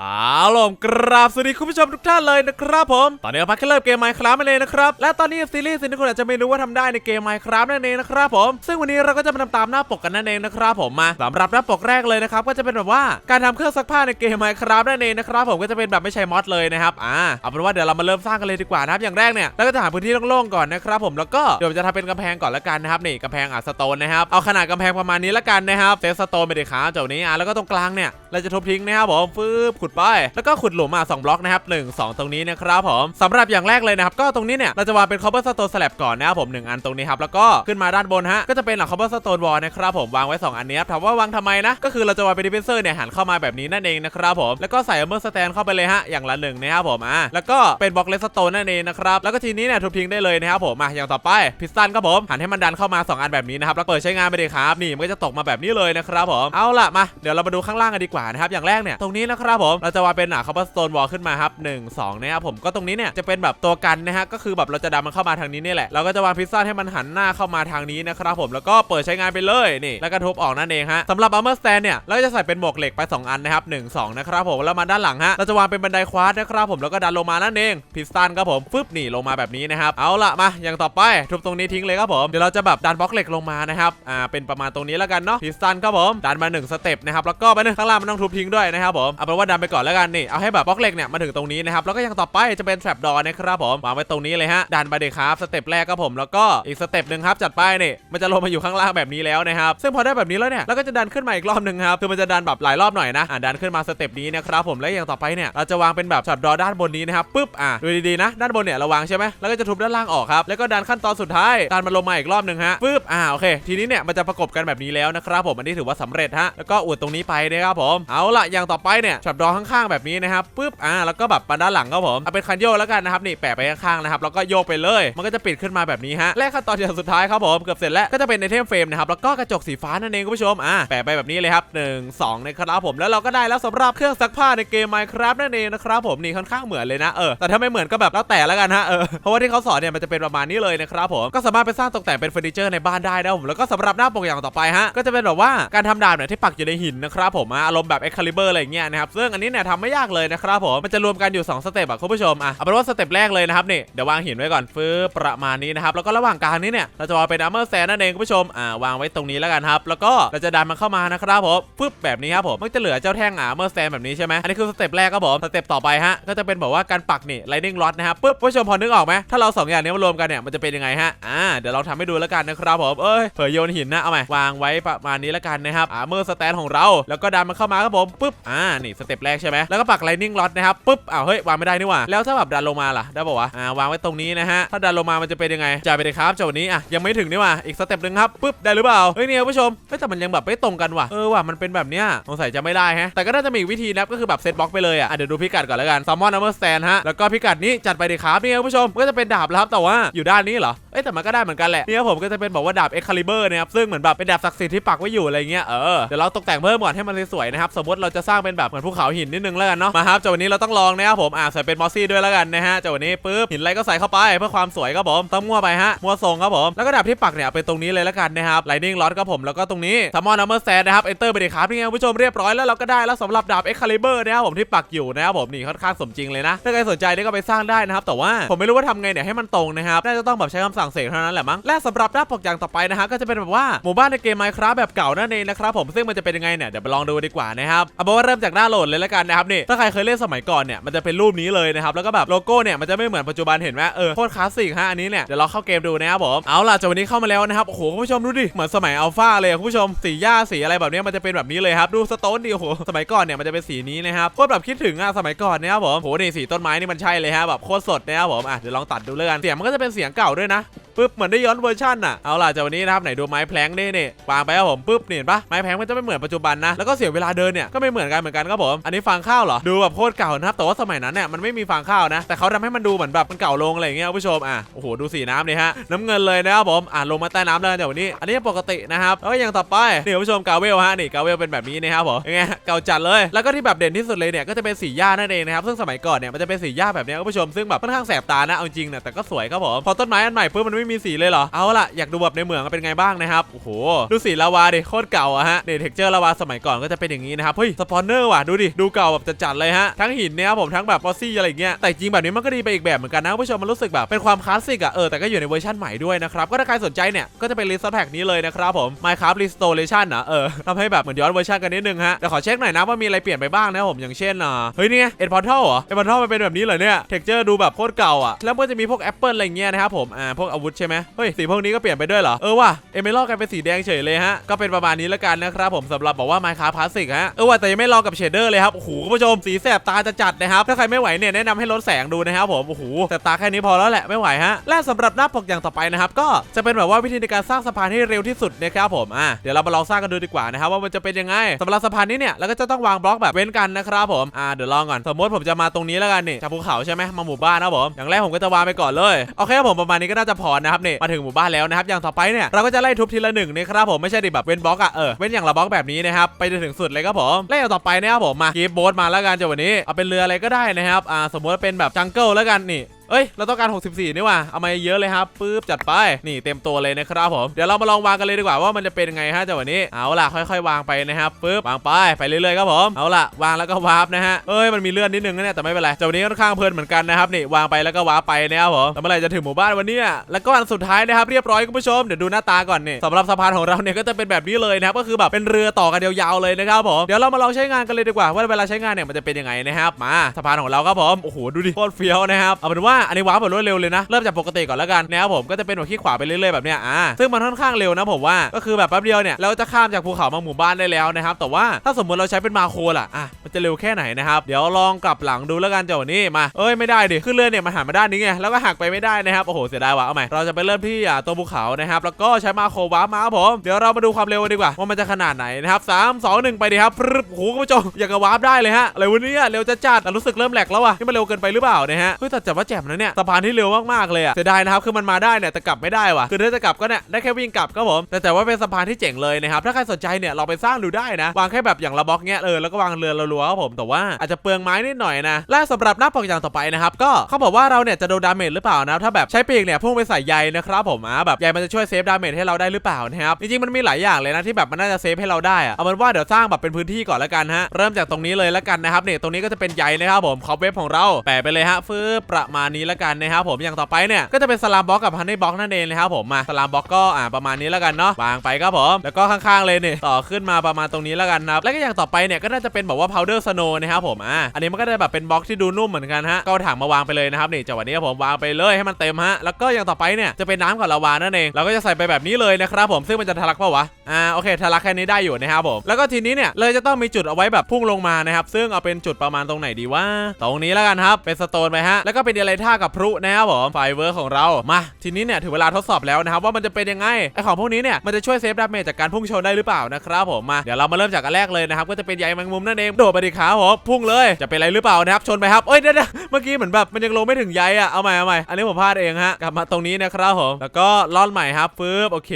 อาลมกราบสวัสดีคุณผู้ชมทุกท่านเลยนะครับผม ตอนนี้เราพักแค่เริ่มเกม Minecraft มาเลยนะครับ และตอนนี้ซีรีส์สิ่งที่คุณอาจจะไม่รู้ว่าทำได้ในเกม Minecraft นั่นเองนะครับผม ซึ่งวันนี้เราก็จะมาทำตามหน้าปกกันนั่นเองนะครับผมมาสำหรับหน้าปกแรกเลยนะครับก็จะเป็นแบบว่าการทำเครื่องซักผ้าในเกม Minecraft นั่นเองนะครับผมก็จะเป็นแบบไม่ใช้มอดเลยนะครับอ่าเอาเป็นว่าเดี๋ยวเรามาเริ่มสร้างกันเลยดีกว่านะครับอย่างแรกเนี่ยเราก็จะหาพื้นที่โล่งๆก่อนนะครับผมแล้วก็เดี๋ยวจะทำเป็นกำแพงก่อนละกันนะครับนี่กำแพงอัดสโตนนะครับเอาขนาดกำแพงประมาณนี้ละกันนะครับเซฟสโตนไปดิครับเจ้านี้อะแล้วก็ตรงกลางเนี่ย เราจะทุบทิ้งนะครับผมฟืบขุดไปแล้วก็ขุดหลุมมาสองบล็อกนะครับหนึ่งสองตรงนี้นะครับผมสำหรับอย่างแรกเลยนะครับก็ตรงนี้เนี่ยเราจะวางเป็น cobblestone slab ก่อนนะครับผมหนึ่งอันตรงนี้ครับแล้วก็ขึ้นมาด้านบนฮะก็จะเป็นหลัง cobblestone wall นะครับผมวางไว้สองอันนี้ครับถามว่าวางทำไมนะก็คือเราจะวางเป็น dispenser เนี่ยหันเข้ามาแบบนี้นั่นเองนะครับผมแล้วก็ใส่ armor stand เข้าไปเลยฮะอย่างละหนึ่งนะครับผมอะแล้วก็เป็นบล็อก redstone นั่นเองนะครับแล้วก็ทีนี้เนี่ยทุบทิ้งได้เลยนะครับผมมาอย่างต่อไปพิสตันครับผมหันให้มันดันเข้ามา 2 อันแบบนี้นะครับแล้วเปิดใช้งานไปเลยครับนี่มันก็จะตกมาแบบนี้เลยนะครับผมเอาล่ะมาเดี๋ยวเรามาดูข้างล่างกันดีกว่านะครับอย่างแรกเนี่ยตรงนี้นะครับผมเราจะวางเป็นหนาคาร์บอนสโตนวอลขึ้นมาครับหนึ่งสองนะครับผมก็ตรงนี้เนี่ยจะเป็นแบบตัวกันนะฮะก็คือแบบเราจะดันมันเข้ามาทางนี้นี่แหละเราก็จะวางพิซซ่าให้มันหันหน้าเข้ามาทางนี้นะครับผมแล้วก็เปิดใช้งานไปเลยนี่แล้วก็ทุบออกนั่นเองฮะสำหรับอัลเมอร์สแตนเนี่ยเราก็จะใส่เป็นหมวกเหล็กไปสองอันนะครับหนึ่งสองนะครับผมแล้วมาด้านหลังฮะเราจะวางเป็นบันไดควาดนะครับผมแล้วก็ดันลงมานั่นเองพิสตันครับผมฟึบนี่ลงมาแบบนี้นะครับเอาละมาอย่างต่อไปทุบตรงนี้ทิ้งเลยครับผมเดี๋ยวเราจะแบบดันบล็อกเหล็กลงมานะครับอ่าเป็นประมาณตรงนี้แล้วกันเนาะพิสตันครับผมดันมาหนึ่งสเต็ปนะครับแล้วก็ไปหนึ่งข้างล่างมันต้องทุบทิ้งด้วยนะครับผมเอาเป็นว่าดันไปก่อนแล้วกันนี่เอาให้แบบบล็อกเหล็กเนี่ยมาถึงตรงนี้นะครับแล้วก็ย่างต่อไปจะเป็น trap door นะครับผมวางไว้ตรงนี้เลยฮะดันไปเลยครับสเต็ปแรกครับผมแล้วก็อีกสเต็ปหนึ่งครับจัดไปนี่มันจะลงมาอยู่ข้างล่างแบบนี้แล้วนะครับซึ่งพอได้แบบนี้แล้วเนี่ยเราก็จะดันขึ้นมาอีกรอบหนึ่งครับคือมันจะดันแบบหลายรอบหน่อยนะอ่าดันขึ้นมาสเต็ปนี้นะครับผมและอย่างต่อไปเนี่ยเราจะวางเป็นแบบ trap door ด้านบนนี้นะครับปึ๊บอ่าดูดีๆนะด้านบนเนี่ยเราวางใช่ไหมแล้วก็จะทุบด้านล่างออกครับแล้วก็ดันขั้นตอนสุดท้ายดันมันลงมาอีกรอบหนึ่งฮะปึ๊บอ่าโอเค ทีนี้เนี่ยมันจะประกบกันแบบนี้แล้วนะครับผมอันนี้ถือว่าสำเร็จฮะแล้วก็อวดตรงนี้ไปนะครับผมเอาละอย่างต่อไปเนี่ย trap door ข้างๆแบบนี้นะครับปึ๊บอ่าแล้วก็แบบมาด้านหลังครับผมเอาเป็นคันโยกแล้วกันนะครับนี่แปะไปข้างๆนะครับแล้วก็โยกไปเลย มันก็จะปิดขึ้นมาแบบนี้ฮะและขั้นตอนอย่างสุดท้ายครับผมเกือบเสร็จแล้วก็จะเป็นในเทมเฟรมนะครับแล้วก็กระจกสีฟ้านั่นเองคุณผู้ชมอ่าแปะไปแบบนี้เลยครับ1 2นะครับผมแล้วเราก็ได้แล้วสำหรับเครื่องซักผ้าในเกม Minecraft นั่นเองนะครับผมนี่ค่อนข้างเหมือนเลยนะเออแต่ถ้าไม่เหมือนก็แบบแล้วแต่แล้วกันฮะเออเพราะว่าที่เขาสอนเนี่ยมันจะเป็นประมาณนี้เลยนะครับผมก็สามารถไปสร้างตกแต่งเป็นเฟอร์นิเจอร์ในบ้านได้นะผมแล้วก็สำหรับหน้าปกอย่างต่อไปฮะก็จะเป็นแบบว่าการทำดาบเนี่ยที่ปักอยู่ในหินนะครับผมอารมณ์แบบ Excalibur อะไรอย่างเงี้ยนะครับซึ่งอันนี้เนี่ยทำไม่ยากเลยนะครับผมมันจะรวมกันอยู่2สเต็ปอะคุณผู้ชมอะเอาเป็นว่าสเต็ปแรกเลยนะครับนี่เดี๋ยววางหินไว้ก่อนฟื้ประมาณนี้นะครับแล้วก็ระหว่างกลางนี้เนี่ยเราจะวางเป็นอัมเมอร์แซนนั่นเองคุณผู้ชมอ่าวางไว้ตรงนี้แล้วกันครับแล้วก็เราจะดันมันเข้ามานะครับผมฟึบแบบนี้ครับผมมันจะเหลือเจ้าแท่งอ่าอัมเมอร์แซนแบบนี้ใช่ไหมอันนี้คือสเต็ปแรกครับผมสเต็ปต่อไปฮะก็จะเป็นแบบว่าการปักนี่ lightning rod นะครับปึ๊บคุณผู้ชมพอนึกออกไหมถ้าเราสองอย่างนี้มารวมกันเนี่ยมันจะเป็นยังไงฮะอ่าเดี๋ยวเราทำให้ดูแล้วกันนะครับผมเอ้ยเผยโยนหินนะเอาใหมวางไว้ประมาณนี้แล้วกันนะครับอ่าเมอร์สแตนของเราแล้วก็ดันมันเข้ามาครับผมปึ๊บอ่านี่สเต็ปแรกใช่ไหมแล้วก็ปัก lightning rod นะครับปึ๊บอ้าวเฮ้ยวางไม่ได้นี่หว่าแล้วถ้าแบบดันลงมาล่ะได้ป่าวะอ่าวางไว้ตรงนี้นะฮะถ้าดันลงมามันจะเป็นยังไงจ่ายไปเลยครับจ้าวันนี้อะยังไม่ถึงนี่หว่าอีกสเต็ปหนึ่งครับปึ๊บได้หรือเปล่าเฮ้ยเนี่ยผู้ชมเฮ้ยแต่มันยังแบบไม่ตรงกันว่ะเออว่ะมันเป็นแบบเนี้ยสงสัยจะไม่ได้ฮะแต่ก็น่าจะมีวิธีนะก็คือแบบเซตบล็อกไปเลยอะเดี๋ยวดูพิกัดก่อนแล้วกัน Salmon Armor Stand ฮะแล้วก็พิกัดนี้จัดไปดิครับเนี่คุณผู้ชมก็จะเป็นดาบแล้วครับแต่ว่าอยู่ด้านนี้เหรอเอ้แต่มันก็ได้เหมือนกันแหละเนี่ยผมก็จะเป็นบอกว่าดาบ Excalibur นะครับซึ่งเหมือนแบบเป็นดาบศักดิ์สิทธิ์ที่ปักไว้อยู่อะไรเงี้ยเออเดี๋ยวเราตกแต่งเพิ่มก่อนให้มันสวยๆนะครับสมมติเราจะสร้างเป็นแบบเหมือนภูเขาหินนิดนึงแล้วกันเนาะมาครับจ้าวันนี้เราต้องลองนะครับผมอ่าใส่เป็นมอสซี่ด้วยแล้วกันนะฮะจ้าวันนี้ปึ๊บหินอะไรก็ใส่เข้าไปเพื่อความสวยครับผมต้องมั่วไปฮะมั่วทรงครับผมแล้วก็ดาบที่ปักเนี่ยเป็นตรงนี้เลยแล้วกันนะครับ Lightning Rod ครับผมแล้วก็ตรงนี้ Salmon Armor Stand นะครับ Enter ไปเลยครับนี่ไงผู้ชมเรียบร้อยแล้วเราก็ได้แล้วสำหรับดาบ Excalibur นะครับผมที่ปักอยู่นะครับผมนี่ค่อนข้างสมจริงเลยนะถ้าใครสนใจนี่ก็ไปสร้างได้นะครับแต่ว่าผมไม่รู้ว่าทำไงเนี่ยให้มันตรงนะครับน่าจะต้องแบบใช้คำสั่งเสกเท่านั้นแหละมั้งและสำหรับหน้าปกอย่างต่อไปนะฮะก็จะเป็นแบบว่าหมู่บ้านในเกม Minecraft แบบเก่านั่นเองนะครับผมซึ่งมันจะเป็นยังไงเนี่ยเดี๋ยวไปลองดูดีกว่านะครับเอาเป็นว่าเริ่มจากหน้าโหลดเลยล้วกันนะครับนี่ถ้าใครเคยเล่นสมัยก่อนเนี่ยมันจะเป็นรูปนี้เลยนะครับแล้วก็แบบโลโก้เนี่ยมันจะไม่เหมือนปัจจุบันเห็นไหมเออโคตรคลาสสิกฮะอันนี้เนี่ยเดี๋ยวเราเข้าเกมดูนะครับผมเอาล่ะจากวันนี้เข้ามาแล้วนะครับโอ้โหคุณผู้ชมดูดิเหมือนสมัยอัลฟาเลยคุณผู้ชมสีหญ้าสีอะไรแบบนี้มันจะเป็นแบบนี้เลยครับดูสโตนดิโอ้โหสมัยก่อนเนี่ยมันจะเป็นสีนี้นะครับโคตรแบบคิดถึงอะสมัยก่อนนะครับผมโหนี่สีต้นไม้นี่มันใช่เลยฮะแบบโคตรสดนะครับผมอะเดี๋ยวลองตัดดูเลยกันเสียงมันก็จะเป็นเสียงเก่าด้วยนะปึ๊บเหมือนได้ย้อนเวอร์ชันน่ะเอาล่ะจากวันนี้นะครับไหนดูไม้แพลงนี่นี่วางไปครับผมปึ๊บนี่เห็นปะไม้แพลงมันจะไม่เหมือนปัจจุบันนะแล้วก็เสียเวลาเดินเนี่ยก็ไม่เหมือนกันเหมือนกันครับผมอันนี้ฟางข้าวเหรอดูแบบโคตรเก่านะครับแต่ว่าสมัยนั้นเนี่ยมันไม่มีฟางข้าวนะ แต่เขาทำให้มันดูเหมือนแบบมันเก่าลงอะไรอย่างเงี้ยผู้ชมอะโอ้โหดูสีน้ำนี่ฮะน้ำเงินเลยนะครับผมอะลงมาใต้น้ำเลยจากวันนี้ อันนี้ปกตินะครับแล้วก็อย่างต่อไปนี่ผู้ชมกาเวลฮะนี่กาเวลเป็นแบบนี้นะครับผมยังไงเก่าจัดเลย แล้วก็ที่แบบเด่นที่สุดเลยเนี่ยก็จะเป็นสีหญ้านั่นเองนะครับซึ่งสมัยก่อนเนี่ยมันจะเป็นสีหญ้าแบบนี้ผู้ชมซึ่งแบบค่อนข้างแสบตานะเอาจริงนี่ยแต่ก็สวยครับผมพอต้นไม้อันใหม่ปุ๊บมันไไม่มีสีเลยเหรอ เอาล่ะ อยากดูแบบในเหมืองเป็นไงบ้างนะครับ โอ้โห ดูสีลาวาดิ โคตรเก่าอะฮะเนี่ยเท็กเจอร์ลาวาสมัยก่อนก็จะเป็นอย่างนี้นะครับ เฮ้ย สปอนเนอร์ว่ะ ดูดิ ดูเก่าแบบจัดๆเลยฮะ ทั้งหินเนี่ยครับผมทั้งแบบฟอสซี่อะไรเงี้ย แต่จริงแบบนี้มันก็ดีไปอีกแบบเหมือนกันนะผู้ชม มันรู้สึกแบบเป็นความคลาสสิกอะเออ แต่ก็อยู่ในเวอร์ชันใหม่ด้วยนะครับ ก็ถ้าใครสนใจเนี่ย ก็จะเป็นลิสต์แพ็กนี้เลยนะครับผม Minecraft Restoration นะเออทำให้แบบเหมือนย้อนเวอร์ชันกันนิดนึงฮะแต่ขอเช็คหน่อยนะว่ามีอะไรเปลี่ยนไปบ้างนะผมอย่างเช่นอ่าเฮ้ยเนี่ยเอ็ดพอร์ทัลเหรอเอ็ดพอร์ทัลมันเป็นแบบนี้เหรอเนี่ยเท็กเจอร์ดูแบบโคตรเก่าอะแล้วก็จะมีพวกแอปเปิลอะไรเงี้ยนะครับผมอ่าพวกอาวุธใช่ไหมเฮ้ยสีพวกนี้ก็เปลี่ยนไปด้วยเหรอ เออว่ะเอเมอรัลกลายเป็นสีแดงเฉยเลยฮะ ก็เป็นประมาณนี้แล้วกันนะครับผมสำหรับบอกว่า Minecraft Classic ฮะ เออว่ะแต่ยังไม่ลองกับเชดเดอร์เลยครับโอ้โหคุณผู้ชมสีแสบตาจะจัดนะครับ ถ้าใครไม่ไหวเนี่ยแนะนำให้ลดแสงดูนะครับผมโอ้โหแต่ตาแค่นี้พอแล้วแหละไม่ไหวฮะและสำหรับหน้าปกอย่างต่อไปนะครับก็จะเป็นแบบว่าวิธีในการสร้างสะพานให้เร็วที่สุดนะครับผมอะเดี๋ยวเรามาลองสร้างกันดูดีกว่านะครับว่ามันจะเป็นยังไงสำหรับสะพานนี้เนี่ยเราก็จะต้องวางบล็อกแบบเว้นกันนะครับผมอ่าเดี๋ยวลองก่อนสมมติผมจะมาตรงนี้แล้วกันนี่จากภูเขาใช่ไหมมาหมู่บ้านนะผมอย่างแรกผมก็จะวางไปก่อนเลยโอเคผมประมาณนี้ก็น่าจะพอนะครับนี่มาถึงหมู่บ้านแล้วนะครับอย่างต่อไปเนี่ยเราก็จะไล่ทุบทีละหนึ่งนะครับผมไม่ใช่ดิแบบเว้นบล็อกอะเออเว้นอย่างละบล็อกแบบนี้นะครับไปจนถึงสุดเลยครับผมไล่อย่างต่อไปนะครับผมมากีบโบ๊ทมาแล้วกันจะวันนี้เอาเป็นเรืออะไรก็ได้นะครับอ่าสมมติว่าเป็นแบบจังเกิลแล้วกันนี่ เอ้ย เราต้องการ 64 นี่ว่ะเอามาเยอะเลยครับปึ๊บจัดไป นี่เต็มตัวเลยนะครับผม เดี๋ยวเรามาลองวางกันเลยดีกว่าว่ามันจะเป็นไงฮะจังหวะนี้ เอาล่ะค่อยๆ วางไปนะครับปึ๊บวางไปไปเรื่อยๆครับผม เอาล่ะวางแล้วก็วาร์ปนะฮะ เอ้ยมันมีเลื่อนนิดนึงนะเนี่ยแต่ไม่เป็นไรจังหวะนี้ค่อนข้างเพลินเหมือนกันนะครับนี่วางไปแล้วก็วาร์ปไปนะครับผมแล้วเมื่อไหร่จะถึงหมู่บ้านวันนี้แล้วก็อันสุดท้ายนะครับเรียบร้อยคุณผู้ชมเดี๋ยวดูหน้าตาก่อนนี่สำหรับสะพานของเราเนี่ยก็จะเป็นแบบนี้เลยนะครับก็คือแบบเป็นเรือต่อกันยาวๆเลยนะครับผมเดี๋ยวเรามาลองใช้งานกันเลยดีกว่าว่าเวลาใช้งานเนี่ยมันจะเป็นยังไงนะครับมาสะพานของเราครับผมโอ้โหดูดิโคตรเฟี้ยวนะครับเอาเป็นว่าอันนี้ว้าร์ปแบบรวดเร็วเลยนะ เริ่มจากปกติก่อนแล้วกันนะครับผมก็จะเป็นหัวขี้ขวาไปเรื่อยๆแบบเนี้ยอ่าซึ่งมันค่อนข้างเร็วนะผมว่าก็คือแบบแป๊บเดียวเนี่ยเราจะข้ามจากภูเขามาหมู่บ้านได้แล้วนะครับแต่ว่าถ้าสมมติเราใช้เป็นมาโคล่ะอะมันจะเร็วแค่ไหนนะครับเดี๋ยวลองกลับหลังดูแล้วกันเจ้านี่มาเอ้ยไม่ได้ดิขึ้นเรือเนี่ยมันหันมาด้านนี้ไงแล้วก็หักไปไม่ได้นะครับโอ้โหเสียดายว่ะเอาใหม่เราจะไปเริ่มที่อ่าตัวภูเขานะครับแล้วก็ใช้มาโครวามาครับผมเดี๋ยวเรามาดูความเร็วดีกว่าว่ามันจะขนาดไหนนะครับสามสองหนึ่งไปดิครับปรึบโอ้โหคุณผู้ชมอยากจะวาร์ปได้เลยฮะอะไรวะเนี่ยเร็วจะจัดแต่รู้สึกเริ่มแหลกแล้วว่ะนี่มันเร็วเกินไปหรือเปล่านี่ยฮะเฮ้ยแต่จับว่าแจ่มนะเนี่ยสะพานที่เร็วมากๆเลยอะเสียดายนะครับคือมันมาได้เนี่ยแต่กลับไม่ได้ว่ะคือถ้าจะกลับก็เนี่ยได้แค่วิ่งกลับครับผมแต่แต่ว่าเป็นสะพานที่เจ๋งเลยนะครับถ้าใครสนใจเนี่ยเราไปสร้างดูได้นะ วางแค่แบบอย่างละบล็อกเงี้ยเออแล้วก็วางเรือรัวๆครับผมแต่ว่าอาจจะเปลืองไม้นิดหน่อยนะและสำหรับหน้าปกอย่างต่อไปนะครับก็เขาบอกว่าเราเนี่ยจะโดนดาเมจหรือเปล่านะถ้าแบบใช้ปีกเนี่ยพุ่งไปใส่ใยนะครับผมอะแบบใยมันจะช่วยเซฟดาเมจให้เราได้หรือเปล่านะครับจริงๆมันมีหลายอย่างเลยนะที่แบบมันน่าจะเซฟให้เราได้อะเอาเป็นว่าเดี๋ยวสร้างแบบเป็นพื้นที่ก่อนละกันฮะเริ่มจากตรงนี้เลยละกันนะครับเนี่ยตรงนี้ก็จะเป็นใยนะครับผมคอปเว็บของเราแปะไปเลยฮะฟืบประมาณนี้ละกันนะครับผมอย่างต่อไปเนี่ยก็จะเป็นสลามบล็อกกับฮันนี่บล็อกนั่นเองนะครับผมมาสลามบล็อกก็อ่าประมาณนี้ละกันเนาะวางไปครับผมแล้วก็ข้างๆเลยเนี่ยต่อขึ้นมาประมาณตรงนี้ละกันนะครับแล้วก็อย่างต่อไปเนี่ยก็น่าจะเป็นแบบว่า powder snow นะครับผมอ่าอันนี้มันก็ได้แบบเป็นบล็อกที่ดูนุ่มเหมือนกันฮะก็ถังมาวางไปเลยนะครับนี่จังหวะนี้ผมวางไปเลยให้มันเต็มฮะแล้วก็อย่างต่อไปเนี่ยจะเป็นน้ำกับลาวานั่นเองเราก็จะใส่ไปแบบนี้เลยนะครับผมซึ่งมันจะทะลักเปล่าวะอ่าโอเคทะลักแค่นี้ได้อยู่นะครับผมแล้วก็ทีนี้เนี่ยเลยจะต้องมีจุดเอาไว้แบบพุ่งลงมานะครับซึ่งเอาเป็นจุดประมาณตรงไหนดีวะตรงนี้แล้วกันครับเป็นสโตนไปฮะแล้วก็เป็นเดลท่ากับพลุนะครับผมไฟเวอร์ของเรามาทีนี้เนี่ยถึงเวลาทดสอบแล้วนะครับว่ามันจะเป็นยังไงไอของพวกนี้เนี่ยมันจะช่วยเซฟดาเมจจากการพุ่งชนได้หรือเปล่านะครับผมมาเดี๋ยวเรามาเริ่มจากอันแรกเลยนะครับก็จะเป็นใยแมงมุมนั่นเองโดดไปดิครับผมพุ่งเลยจะเป็นอะไรหรือเปล่านะครับชนไปครับเอ้ยเดี๋ยวเมื่อกี้เหมือนแบบมันยังลงไม่ถึงใยอะเอาใหม่เอาใหม่อันนี้ผมพลาดเองฮะกลับมาตรงนี้นะครับผมแล้วก็ล่อนใหม่ครับปึ๊บโอเค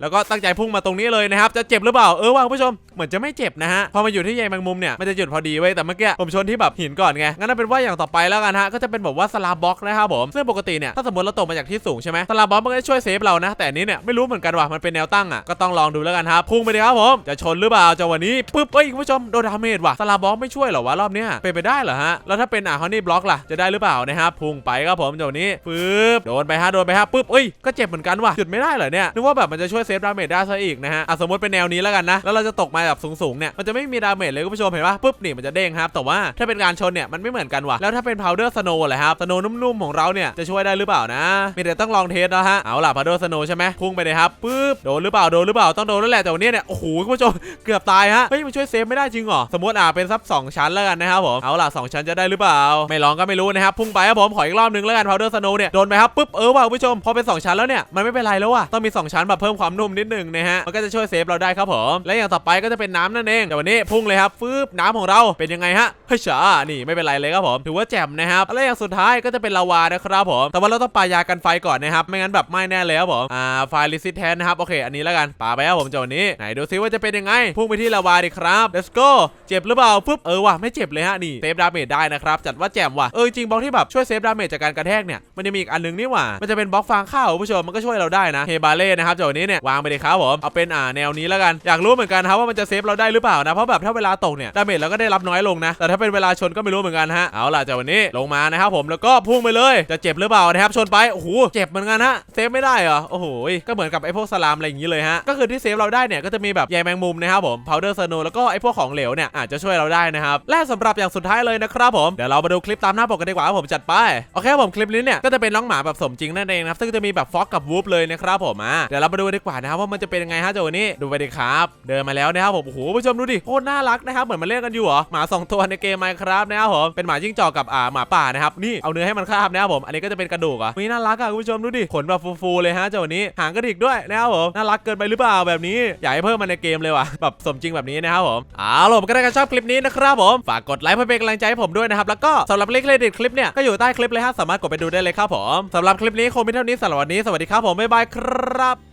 แล้วก็ตั้งใจพุ่งมาตรงนี้เลยนะครับจะเจ็บหรือเปล่าเออว่ะคุณผู้ชมเหมือนจะไม่เจ็บนะฮะพอมาอยู่ที่ใยแมงมุมเนี่ยมันจะหยุดพอดีไว้แต่เมื่อกี้ผมชนที่แบบหินก่อนไงงั้นเป็นว่าอย่างต่อไปแล้วกันฮะก็จะเป็นแบบว่าสลาบล็อกนะครับผมซึ่งปกติเนี่ยถ้าสมมติเราตกมาจากที่สูงใช่ไหมสลาบล็อกมันก็ช่วยเซฟเรานะ แต่นี้เนี่ยไม่รู้เหมือนกันว่ะมันเป็นแนวตั้งอะก็ต้องลองดูแล้วกันครับพุ่งไปดิครับผมจะชนหรือเปล่าจะวันนี้ปึ๊บเอ้ยคุณผู้ชมโดนดาเมจว่ะสลาบล็อกไม่ช่วยเหรอวะรอบเนี้ยเป็นไปได้เหรอฮะแล้วถ้าเป็นอะฮอนนี่บล็อกล่ะจะได้หรือเปล่านะครับพุ่งไปครับผมเดี๋ยวนี้ปึ๊บโดนไปฮะโดนไปฮะปึ๊บเอ้ยก็เจ็บเหมือนกันว่ะหยุดไม่ได้เหรอเนี่ยนึกว่าแบบมันจะช่วยเซฟดาเมจได้ซะอีกนะฮะอะสมมติเป็นแนวนี้แล้วกันนะแล้วเราจะตกมาแบบสูงๆเนี่ยมันจะไม่มีดาเมจเลยคุณผู้ชมเห็นปะปึ๊บนี่มันจะเด้งครับแต่ว่าถ้าเป็นการชนเนี่ยมันไม่เหมือนกันว่ะแล้วถ้าเป็น powder snow แหละครับ snow นุ่มนุ่มๆของเราเนี่ยจะช่วยได้หรือเปล่านะมีแต่ต้องลองเทสนะฮะเอาล่ะ powder snow ใช่ไหมพุ่งไปเลยครับปึ๊บโดนหรือเปล่าโดนหรือเปล่าต้องโดนแล้วแหละแต่วันนี้เนี่ยโอ้โหคุณผู้ชมเกือบตายฮะเฮ้ยมันช่วยเซฟไม่ได้จริงเหรอสมมติอะเป็นซับสองชั้นแล้วกันนะครับผมเอาล่ะสองชั้นจะได้หรือเปล่า ไม่ลองก็ไม่รู้นะครับพุ่งไปครับผมขออีกรอบนึงแล้วกัน powder snow เนี่ยโดนไปครับปึ๊บเออว่ะคุณผู้ชมพอเป็นสองชั้นแล้วเนี่ยมันไม่เป็นไรแล้วว่ะต้องมีสองชั้นแบบเพิ่มความนุ่มนิดนึงนะฮะมันก็จะช่วยเซฟเราได้ครับผมและอย่างต่อไปก็จะเป็นน้ำนั่นเองแต่วันนี้พุ่งเลยครับฟืบน้ำของเราเป็นยังไงฮะเฮ้ยฉานี่ไม่เป็นไรเลยครับผมถือว่าแจ่มนะครับและอย่างสุดท้ายก็จะเป็น็นลาวานะครับผม แต่ว่าเราต้องปายากันไฟก่อนนะครับ ไม่งั้นแบบไหม้แน่เลยครับผม อ่า ไฟลิซิแทนนะครับ โอเค อันนี้แล้วกันปาไปครับผมจ้าวันนี้ ไหนดูซิว่าจะเป็นยังไง พุ่งไปที่ลาวาดิครับ let's go เจ็บหรือเปล่าปุ๊บ เออว่ะ ไม่เจ็บเลยฮะ นี่ เซฟดาเมจได้นะครับ จัดว่าแจ่มว่ะ เออ จริงบล็อกที่แบบช่วยเซฟดาเมจจากการกระแทกเนี่ย มันจะมีอีกอันนึงนี่หว่า มันจะเป็นบล็อกฟางข้าวผู้ชม มันก็ช่วยเราได้นะ เฮบาเล่นะครับจ้าวันนี้เนี่ยวางไปเลยครับผม เอาเป็นอ่าแนวนี้แล้วกัน อยากรู้เหมือนกันครับว่ามันจะเซฟเราได้หรือเปล่านะ เพราะแบบถ้าเวลาตกเนี่ยดาเมจเราก็ได้รับน้อยลงนะ แต่ถ้าเป็นเวลาชนก็ไม่รู้เหมือนกันฮะ เอาล่ะจ้าวันนี้ลงมานะครับผมแล้วก็พุงไปเลย จะเจ็บหรือเปล่านะครับ ชนไป โอ้โห เจ็บเหมือนกันฮะ เซฟไม่ได้เหรอ โอ้โห ก็เหมือนกับไอ้พวกสลามอะไรอย่างนี้เลยฮะ ก็คือที่เซฟเราได้เนี่ยก็จะมีแบบใยแมงมุมนะครับผมพาวเดอร์สโนแล้วก็ไอ้พวกของเหลวเนี่ยอาจจะช่วยเราได้นะครับ และสำหรับอย่างสุดท้ายเลยนะครับผม เดี๋ยวเรามาดูคลิปตามหน้าปกกันดีกว่าผมจัดไป โอเคผมคลิปนี้เนี่ยก็จะเป็นน้องหมาแบบสมจริงนั่นเองนะครับซึ่งจะมีแบบฟ็อกกับวูฟเลยนะครับผมอะเดี๋ยวเรามาดูดีกว่านะครับว่ามันจะเป็นยังไงฮะเจ้าวันนี้ดูไปดิครับ เดินมาแล้วนะครับผมโอ้โหผู้ชมดูดิโคตรน่ารักนะครับเหมือนมาเล่นกันอยู่เหรอหมาสองตัวในเกมไมครับนะครับผมเป็นหมาจิ้งจอกกับอ่าหมาป่านะครับนี่เอาเนื้อให้มันคาบนะครับผม อันนี้ก็จะเป็นกระดูกอะมีน่ารักอะคุณผู้ชมดูดิ ขนแบบฟูๆเลยฮะเจ้าวันนี้ หางกระดิกด้วยนะครับผม น่ารักเกินไปหรือเปล่าแบบนี้ อยากให้เพิ่มมันในเกมเลยว่ะ แบบสมจริงแบบนี้นะครับผมเอาล่ะผมก็ได้กันชอบคลิปนี้นะครับผม ฝากกดไลค์เพื่อเป็นกำลังใจให้ผมด้วยนะครับ แล้วก็สำหรับลิงก์เครดิตคลิปเนี่ย ก็อยู่ใต้คลิปเลยฮะ สามารถกดไปดูได้เลยครับผมสำหรับคลิปนี้คงมีเท่านี้สำหรับวันนี้ สวัสดีครับผมบ๊ายบายครับ